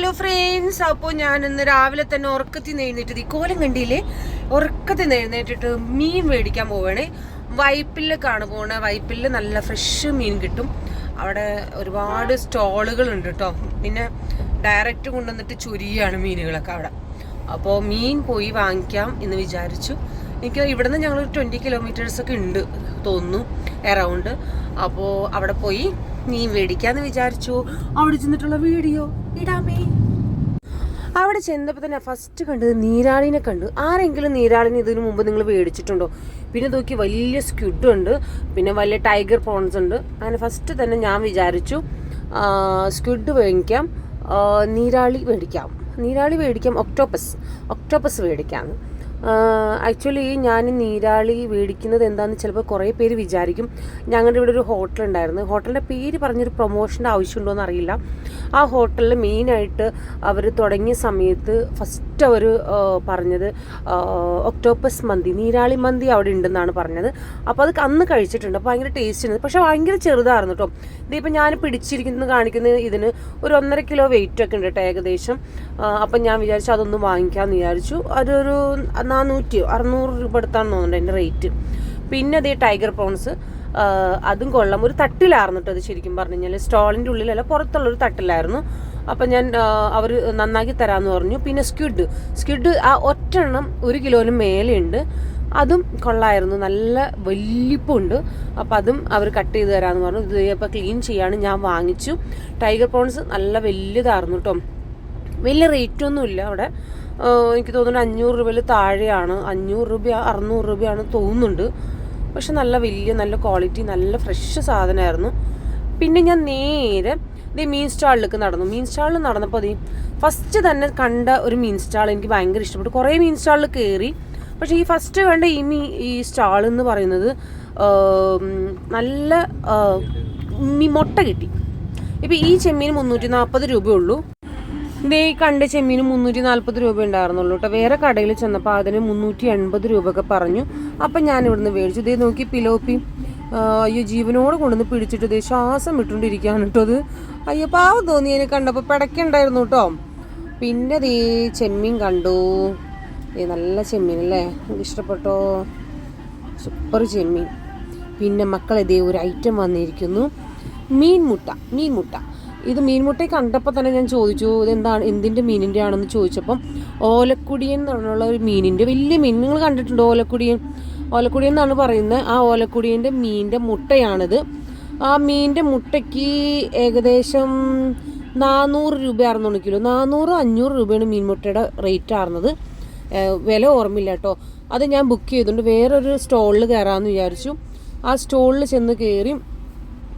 Hello friends അപ്പോൾ ഞാൻ ഇന്ന് രാവിലെ തന്നെ ഉറക്കത്തിൽ എഴുന്നേറ്റത് ഈ കോലം കണ്ടില്ലേ? ഉറക്കത്തിൽ എഴുന്നേറ്റിട്ട് മീൻ മേടിക്കാൻ പോവുകയാണേ. വൈപ്പിലേക്കാണ് പോണേ വൈപ്പിൽ നല്ല ഫ്രഷ് മീൻ കിട്ടും. അവിടെ ഒരുപാട് സ്റ്റോളുകൾ ഉണ്ട് കേട്ടോ പിന്നെ ഡയറക്റ്റ് കൊണ്ടുവന്നിട്ട് ചുരിയാണ് മീനുകളൊക്കെ അവിടെ. അപ്പോൾ മീൻ പോയി വാങ്ങിക്കാം എന്ന് വിചാരിച്ചു. എനിക്ക് ഇവിടുന്ന് ഞങ്ങൾ ട്വന്റി കിലോമീറ്റേഴ്സൊക്കെ ഉണ്ട് തോന്നുന്നു എറൗണ്ട് അപ്പോൾ അവിടെ പോയി നീ മേടിക്കാന്ന് വിചാരിച്ചു. അവിടെ ചെന്നിട്ടുള്ള വീഡിയോ ഇടാമേ. അവിടെ ചെന്നപ്പോൾ തന്നെ ഫസ്റ്റ് കണ്ടത് നീരാളിനെ കണ്ടു. ആരെങ്കിലും നീരാളിനെ ഇതിനു മുമ്പ് നിങ്ങൾ മേടിച്ചിട്ടുണ്ടോ? പിന്നെ നോക്കി വലിയ സ്ക്വിഡ് ഉണ്ട് പിന്നെ വലിയ ടൈഗർ പ്രോൺസ് ഉണ്ട്. അങ്ങനെ ഫസ്റ്റ് തന്നെ ഞാൻ വിചാരിച്ചു സ്ക്വിഡ് മേടിക്കാം നീരാളി മേടിക്കാം. നീരാളി മേടിക്കാം ഒക്ടോപ്പസ് ഒക്ടോപ്പസ് മേടിക്കാം ആക്ച്വലി ഞാൻ നീരാളി മേടിക്കുന്നത് എന്താണെന്ന് ചിലപ്പോൾ കുറേ പേര് വിചാരിക്കും. ഞങ്ങളുടെ ഇവിടെ ഒരു ഹോട്ടൽ ഉണ്ടായിരുന്നു. ഹോട്ടലിന്റെ പേര് പറഞ്ഞൊരു പ്രൊമോഷന്റെ ആവശ്യമുണ്ടോ എന്ന് അറിയില്ല. ആ ഹോട്ടലിൽ മെയിനായിട്ട് അവർ തുടങ്ങിയ സമയത്ത് ഫസ്റ്റ് അവർ പറഞ്ഞത് ഒക്ടോപ്പസ് മന്തി നീരാളി മന്തി അവിടെ ഉണ്ടെന്നാണ് പറഞ്ഞത്. അപ്പോൾ അത് അന്ന് കഴിച്ചിട്ടുണ്ട്. ഭയങ്കര ടേസ്റ്റ് ഉണ്ട്. പക്ഷേ ഭയങ്കര ചെറുതായിരുന്നു കേട്ടോ ഇതിപ്പോൾ ഞാൻ പിടിച്ചിരിക്കുന്നത് കാണിക്കുന്ന ഇതിന് ഒരു ഒന്നര കിലോ വെയിറ്റ് ഒക്കെ ഉണ്ട് കേട്ടോ ഏകദേശം. അപ്പം ഞാൻ വിചാരിച്ചു അതൊന്ന് വാങ്ങിക്കാമെന്ന് വിചാരിച്ചു. അതൊരു നാനൂറ്റിയോ അറുന്നൂറ് രൂപ അടുത്താണെന്ന് തോന്നുന്നുണ്ട് എന്റെ റേറ്റ് പിന്നെ അതേ ടൈഗർ പ്രോൺസ് അതും കൊള്ളാം. ഒരു തട്ടിലായിരുന്നു കേട്ടോ അത് ശരിക്കും പറഞ്ഞു കഴിഞ്ഞാൽ സ്റ്റോളിന്റെ ഉള്ളിലല്ല പുറത്തുള്ളൊരു തട്ടിലായിരുന്നു. അപ്പം ഞാൻ അവർ നന്നാക്കി തരാമെന്ന് പറഞ്ഞു. പിന്നെ സ്ക്വിഡ്. സ്ക്വിഡ് ആ ഒറ്റെണ്ണം ഒരു കിലോന് മേലെയുണ്ട്. അതും കൊള്ളായിരുന്നു. നല്ല വലിപ്പമുണ്ട് അപ്പം അതും അവർ കട്ട് ചെയ്ത് തരാമെന്ന് പറഞ്ഞു. ഇത് അപ്പോൾ ക്ലീൻ ചെയ്യാണ്. ഞാൻ വാങ്ങിച്ചു. ടൈഗർ പ്രോൺസ് നല്ല വലുതായിരുന്നു കേട്ടോ വലിയ റേറ്റ് ഒന്നും അവിടെ. എനിക്ക് തോന്നുന്നു അഞ്ഞൂറ് രൂപയിൽ താഴെയാണ്. അഞ്ഞൂറ് രൂപ അറുന്നൂറ് രൂപയാണ് തോന്നുന്നുണ്ട്. പക്ഷെ നല്ല വലിയ നല്ല ക്വാളിറ്റി നല്ല ഫ്രഷ് സാധനമായിരുന്നു. പിന്നെ ഞാൻ നേരെ ദേ മീൻ സ്റ്റാളിലേക്ക് നടന്നു. മീൻ സ്റ്റാളിൽ നടന്നപ്പോൾ അതേ ഫസ്റ്റ് തന്നെ കണ്ട ഒരു മീൻ സ്റ്റാൾ എനിക്ക് ഭയങ്കര ഇഷ്ടപ്പെട്ടു. കുറേ മീൻ സ്റ്റാളിൽ കയറി പക്ഷേ ഈ ഫസ്റ്റ് കണ്ട ഈ മീ ഈ സ്റ്റാൾ എന്ന് പറയുന്നത് നല്ല മുട്ട കിട്ടി. ഇപ്പം ഈ ചെമ്മീൻ മുന്നൂറ്റി നാൽപ്പത് രൂപയുള്ളൂ ഇതേ കണ്ട ചെമ്മീന് മുന്നൂറ്റി നാൽപ്പത് രൂപ ഉണ്ടായിരുന്നുള്ളൂ കേട്ടോ. വേറെ കടയിൽ ചെന്നപ്പോൾ അതിന് മുന്നൂറ്റി എൺപത് രൂപയൊക്കെ പറഞ്ഞു. അപ്പം ഞാൻ ഇവിടുന്ന് മേടിച്ചു. ഇതേ നോക്കി പിലോപ്പി. അയ്യോ ജീവനോട് കൊണ്ടുവന്ന് പിടിച്ചിട്ട് ദേ ശ്വാസം വിട്ടുകൊണ്ടിരിക്കുകയാണ് കേട്ടോ അത്. അയ്യോ പാവം തോന്നി എന്നെ കണ്ടപ്പോൾ. പിടക്കുണ്ടായിരുന്നു കേട്ടോ. പിന്നെ ദേ ചെമ്മീൻ കണ്ടു. ഏ നല്ല ചെമ്മീൻ അല്ലേ? എനിക്ക് ഇഷ്ടപ്പെട്ടോ? സൂപ്പർ ചെമ്മീൻ. പിന്നെ മക്കളെ ദേ ഒരു ഐറ്റം വന്നിരിക്കുന്നു. മീൻമുട്ട മീൻമുട്ട മീൻ മുട്ട. ഇത് മീൻ മുട്ട കണ്ടപ്പോൾ തന്നെ ഞാൻ ചോദിച്ചു ഇതെന്താണ്? എന്തിന്റെ മീനിന്റെ ആണെന്ന് ചോദിച്ചപ്പം ഓലക്കുടിയൻ എന്ന് പറഞ്ഞുള്ള ഒരു മീനിന്റെ വലിയ മീൻ. നിങ്ങൾ കണ്ടിട്ടുണ്ടോ ഓലക്കുടിയൻ? ഓലക്കുടിയൻ എന്നാണ് പറയുന്നത്. ആ ഓലക്കുടീന്റെ മീനിന്റെ മുട്ടയാണിത്. ആ മീനിന്റെ മുട്ടയ്ക്ക് ഏകദേശം നാനൂറ് രൂപയായിരുന്നു കിലോ. നാനൂറ് അഞ്ഞൂറ് രൂപയാണ് മീൻ മുട്ടയുടെ റേറ്റ് ആർന്നത് വില ഓർമ്മയില്ല കേട്ടോ. അത് ഞാൻ ബുക്ക് ചെയ്തിട്ടുണ്ട്. വേറൊരു സ്റ്റോളിൽ കയറാമെന്ന് വിചാരിച്ചു. ആ സ്റ്റോളിൽ ചെന്ന് കയറി.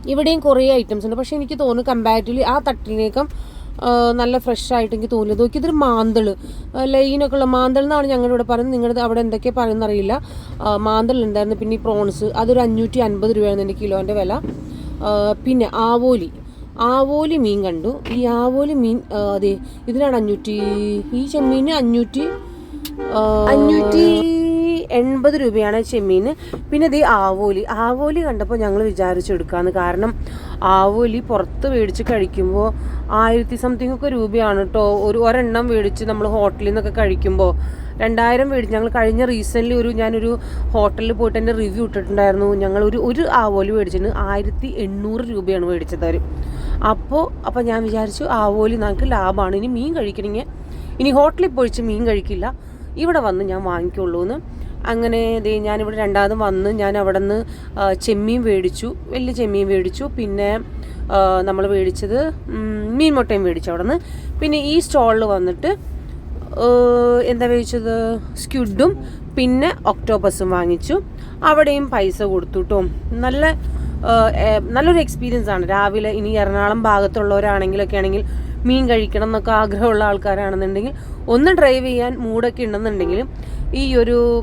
ഇവിടെയും കുറേ ഐറ്റംസ് ഉണ്ട്. പക്ഷേ എനിക്ക് തോന്നുന്നു കമ്പാരിറ്റീവ്ലി ആ തട്ടിനേക്കം ആ, നല്ല ഫ്രഷ് ആയിട്ട് എനിക്ക് തോന്നിയത്. നോക്കി ഇതൊരു മാന്തൾ ലൈനൊക്കെ ഉള്ള മാന്തൾ എന്നാണ് ഞങ്ങളുടെ ഇവിടെ പറയുന്നത്. നിങ്ങളുടെ അവിടെ എന്തൊക്കെയാണ് ആ, മാന്തൾ ഉണ്ടായിരുന്നു. പിന്നെ ഈ പ്രോൺസ്. അതൊരു അഞ്ഞൂറ്റി അൻപത് രൂപയാണ് എന്റെ കിലോന്റെ വില. പിന്നെ ആവോലി. ആവോലി മീൻ കണ്ടു. ഈ ആവോലി മീൻ അതെ ഇതിനാണ് അഞ്ഞൂറ്റി ഈ ചെമ്മീന് അഞ്ഞൂറ്റി അഞ്ഞൂറ്റി എൺപത് രൂപയാണ് ചെമ്മീന്. പിന്നെ ഇത് ആവോലി. ആവോലി കണ്ടപ്പോൾ ഞങ്ങൾ വിചാരിച്ചെടുക്കാന്ന്. കാരണം ആവോലി പുറത്ത് മേടിച്ച് കഴിക്കുമ്പോൾ ആയിരത്തി സംതിങ് ഒക്കെ രൂപയാണ് കേട്ടോ ഒരു ഒരെണ്ണം മേടിച്ച് നമ്മൾ ഹോട്ടലിൽ നിന്നൊക്കെ കഴിക്കുമ്പോൾ രണ്ടായിരം മേടിച്ച് ഞങ്ങൾ കഴിഞ്ഞ റീസെന്റ്ലി ഒരു ഞാനൊരു ഹോട്ടലിൽ പോയിട്ട് എന്റെ റിവ്യൂ ഇട്ടിട്ടുണ്ടായിരുന്നു. ഞങ്ങൾ ഒരു ഒരു ആവോലി മേടിച്ചിന് ആയിരത്തി എണ്ണൂറ് രൂപയാണ് മേടിച്ചത് അവർ അപ്പോൾ അപ്പോൾ ഞാൻ വിചാരിച്ചു ആവോലി നമുക്ക് ലാഭമാണ് ഇനി മീൻ കഴിക്കണമെങ്കിൽ ഇനി ഹോട്ടലിൽ പോയിച്ച് മീൻ കഴിക്കില്ല. ഇവിടെ വന്ന് ഞാൻ വാങ്ങിക്കുള്ളൂ എന്ന് അങ്ങനെ ദേ ഞാനിവിടെ രണ്ടാമതും വന്ന് ഞാൻ അവിടെ നിന്ന് ചെമ്മീൻ മേടിച്ചു. വലിയ ചെമ്മീൻ മേടിച്ചു. പിന്നെ നമ്മൾ മേടിച്ചത് മീൻ മുട്ടയും മേടിച്ചു അവിടെ നിന്ന് പിന്നെ ഈ സ്റ്റോളിൽ വന്നിട്ട് എന്താ മേടിച്ചത്? സ്ക്യുഡും പിന്നെ ഒക്ടോബസും വാങ്ങിച്ചു. അവിടെയും പൈസ കൊടുത്തു കേട്ടോ നല്ല നല്ലൊരു എക്സ്പീരിയൻസ് ആണ്. രാവിലെ ഇനി എറണാകുളം ഭാഗത്തുള്ളവരാണെങ്കിലൊക്കെ ആണെങ്കിൽ മീൻ കഴിക്കണം എന്നൊക്കെ ആഗ്രഹമുള്ള ആൾക്കാരാണെന്നുണ്ടെങ്കിൽ ഒന്ന് ഡ്രൈവ് ചെയ്യാൻ മൂടൊക്കെ ഉണ്ടെന്നുണ്ടെങ്കിലും ഈ ഒരു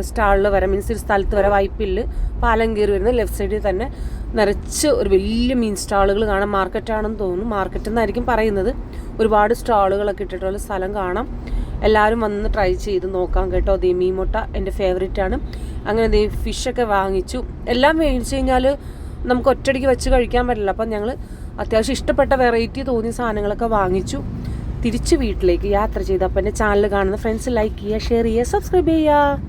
സ്റ്റാളിൽ വരെ മീൻസ് ഒരു സ്ഥലത്ത് വരെ വൈപ്പിൽ പാലം കയറി വരുന്ന ലെഫ്റ്റ് സൈഡിൽ തന്നെ നിറച്ച് ഒരു വലിയ മീൻ സ്റ്റാളുകൾ കാണാം. മാർക്കറ്റാണെന്ന് തോന്നുന്നു. മാർക്കറ്റ് എന്നായിരിക്കും പറയുന്നത്. ഒരുപാട് സ്റ്റാളുകളൊക്കെ ഇട്ടിട്ടുള്ള സ്ഥലം കാണാം. എല്ലാവരും വന്ന് ട്രൈ ചെയ്ത് നോക്കാം കേട്ടോ. ദേ മീൻ മുട്ട എന്റെ ഫേവറേറ്റ് ആണ്. അങ്ങനെ ദേ ഫിഷൊക്കെ വാങ്ങിച്ചു. എല്ലാം മേടിച്ചു കഴിഞ്ഞാൽ നമുക്ക് ഒറ്റയടിക്ക് വെച്ച് കഴിക്കാൻ പറ്റില്ല. അപ്പം ഞങ്ങൾ അത്യാവശ്യം ഇഷ്ടപ്പെട്ട വെറൈറ്റി തോന്നിയ സാധനങ്ങളൊക്കെ വാങ്ങിച്ചു. തിരിച്ച് വീട്ടിലേക്ക് യാത്ര ചെയ്ത് അപ്പം എന്റെ ചാനൽ കാണുന്ന ഫ്രണ്ട്സ് ലൈക്ക് ചെയ്യുക ഷെയർ ചെയ്യുക സബ്സ്ക്രൈബ് ചെയ്യുക.